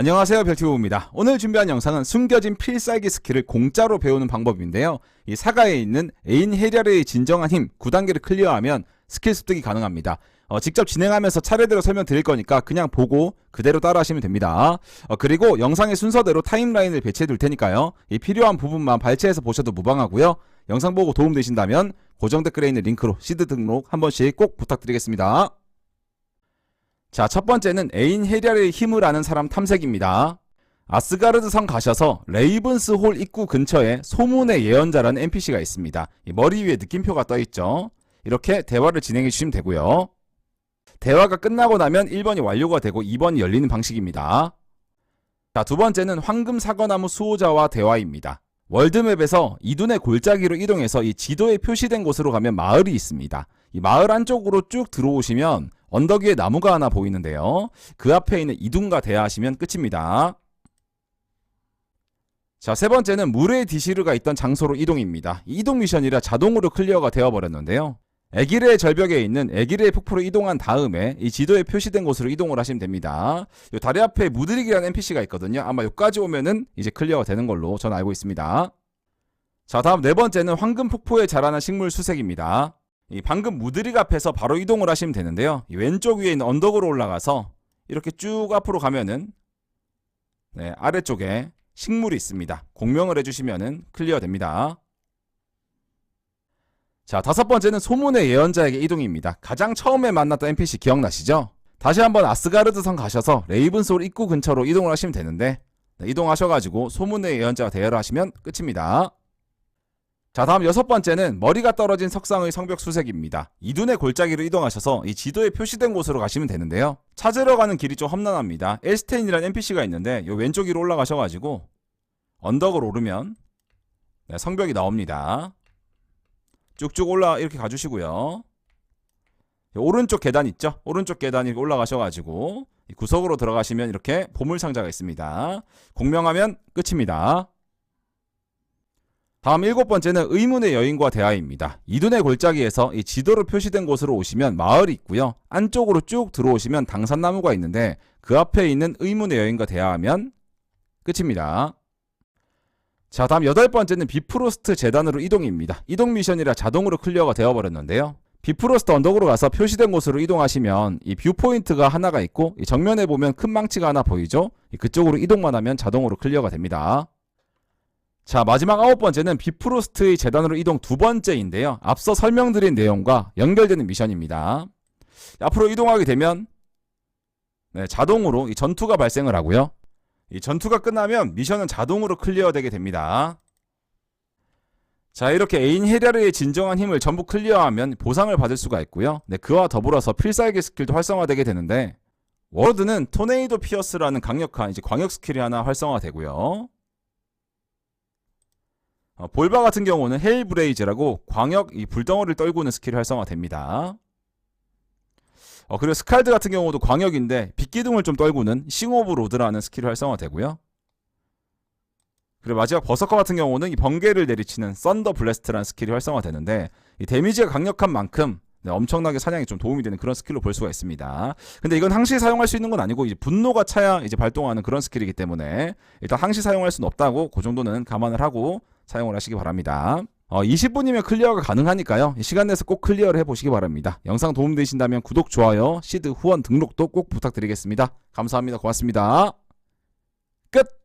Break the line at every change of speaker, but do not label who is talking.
안녕하세요 별티브입니다. 오늘 준비한 영상은 숨겨진 필살기 스킬을 공짜로 배우는 방법인데요. 이 사가에 있는 에인 헤리아르의 진정한 힘 9단계를 클리어하면 스킬 습득이 가능합니다. 어, 직접 진행하면서 차례대로 설명드릴 거니까 그냥 보고 그대로 따라하시면 됩니다. 어, 그리고 영상의 순서대로 타임라인을 배치해 둘 테니까요. 이 필요한 부분만 발췌해서 보셔도 무방하고요. 영상 보고 도움되신다면 고정 댓글에 있는 링크로 시드 등록 한 번씩 꼭 부탁드리겠습니다. 자, 첫 번째는 에인 헤리아르의 힘을 아는 사람 탐색입니다. 아스가르드 성 가셔서 레이븐스 홀 입구 근처에 소문의 예언자라는 NPC가 있습니다. 이 머리 위에 느낌표가 떠 있죠. 이렇게 대화를 진행해 주시면 되고요. 대화가 끝나고 나면 1번이 완료가 되고 2번이 열리는 방식입니다. 자, 두 번째는 황금 사과나무 수호자와 대화입니다. 월드맵에서 이둔의 골짜기로 이동해서 이 지도에 표시된 곳으로 가면 마을이 있습니다. 이 마을 안쪽으로 쭉 들어오시면 언덕 위에 나무가 하나 보이는데요. 그 앞에 있는 이둔과 대화하시면 끝입니다. 자, 세 번째는 물의 디시르가 있던 장소로 이동입니다. 이 이동 미션이라 자동으로 클리어가 되어버렸는데요. 에기르의 절벽에 있는 에기르의 폭포로 이동한 다음에 이 지도에 표시된 곳으로 이동을 하시면 됩니다. 요 다리 앞에 무드릭이라는 NPC가 있거든요. 아마 여기까지 오면은 이제 클리어가 되는 걸로 저는 알고 있습니다. 자, 다음 네 번째는 황금 폭포에 자라는 식물 수색입니다. 이 방금 무드릭 앞에서 바로 이동을 하시면 되는데요. 이 왼쪽 위에 있는 언덕으로 올라가서 이렇게 쭉 앞으로 가면은 네, 아래쪽에 식물이 있습니다. 공명을 해주시면은 클리어 됩니다. 자, 다섯 번째는 소문의 예언자에게 이동입니다. 가장 처음에 만났던 NPC 기억나시죠? 다시 한번 아스가르드 성 가셔서 레이븐솔 입구 근처로 이동을 하시면 되는데 네, 이동하셔가지고 소문의 예언자와 대화를 하시면 끝입니다. 자 다음 여섯 번째는 머리가 떨어진 석상의 성벽 수색입니다. 이둔의 골짜기로 이동하셔서 이 지도에 표시된 곳으로 가시면 되는데요. 찾으러 가는 길이 좀 험난합니다. 엘스테인이라는 NPC가 있는데 요 왼쪽 위로 올라가셔가지고 언덕을 오르면 네, 성벽이 나옵니다. 쭉쭉 올라 이렇게 가주시고요. 요 오른쪽 계단 있죠? 오른쪽 계단 이렇게 올라가셔가지고 이 구석으로 들어가시면 이렇게 보물 상자가 있습니다. 공명하면 끝입니다. 다음 일곱 번째는 의문의 여인과 대화입니다. 이둔의 골짜기에서 이 지도로 표시된 곳으로 오시면 마을이 있고요. 안쪽으로 쭉 들어오시면 당산나무가 있는데 그 앞에 있는 의문의 여인과 대화하면 끝입니다. 자, 다음 여덟 번째는 비프로스트 재단으로 이동입니다. 이동 미션이라 자동으로 클리어가 되어버렸는데요. 비프로스트 언덕으로 가서 표시된 곳으로 이동하시면 이 뷰포인트가 하나가 있고 이 정면에 보면 큰 망치가 하나 보이죠? 이 그쪽으로 이동만 하면 자동으로 클리어가 됩니다. 자, 마지막 아홉 번째는 비프로스트의 재단으로 이동 두 번째인데요. 앞서 설명드린 내용과 연결되는 미션입니다. 앞으로 이동하게 되면 네, 자동으로 이 전투가 발생을 하고요. 이 전투가 끝나면 미션은 자동으로 클리어되게 됩니다. 자, 이렇게 에인 헤리아르의 진정한 힘을 전부 클리어하면 보상을 받을 수가 있고요. 네, 그와 더불어서 필살기 스킬도 활성화되게 되는데 워드는 토네이도 피어스라는 강력한 이제 광역 스킬이 하나 활성화되고요. 어, 볼바 같은 경우는 헤일 브레이즈라고 광역 이 불덩어리를 떨구는 스킬이 활성화됩니다. 어, 그리고 스칼드 같은 경우도 광역인데 빛기둥을 좀 떨구는 싱 오브 로드라는 스킬이 활성화되고요. 그리고 마지막 버서커 같은 경우는 이 번개를 내리치는 썬더 블래스트라는 스킬이 활성화되는데 이 데미지가 강력한 만큼 네, 엄청나게 사냥에 좀 도움이 되는 그런 스킬로 볼 수가 있습니다. 근데 이건 항시 사용할 수 있는 건 아니고 이제 분노가 차야 이제 발동하는 그런 스킬이기 때문에 일단 항시 사용할 수는 없다고 그 정도는 감안을 하고 사용을 하시기 바랍니다. 어, 20분이면 클리어가 가능하니까요. 시간 내서 꼭 클리어를 해보시기 바랍니다. 영상 도움되신다면 구독, 좋아요, 시드 후원 등록도 꼭 부탁드리겠습니다. 감사합니다. 고맙습니다. 끝!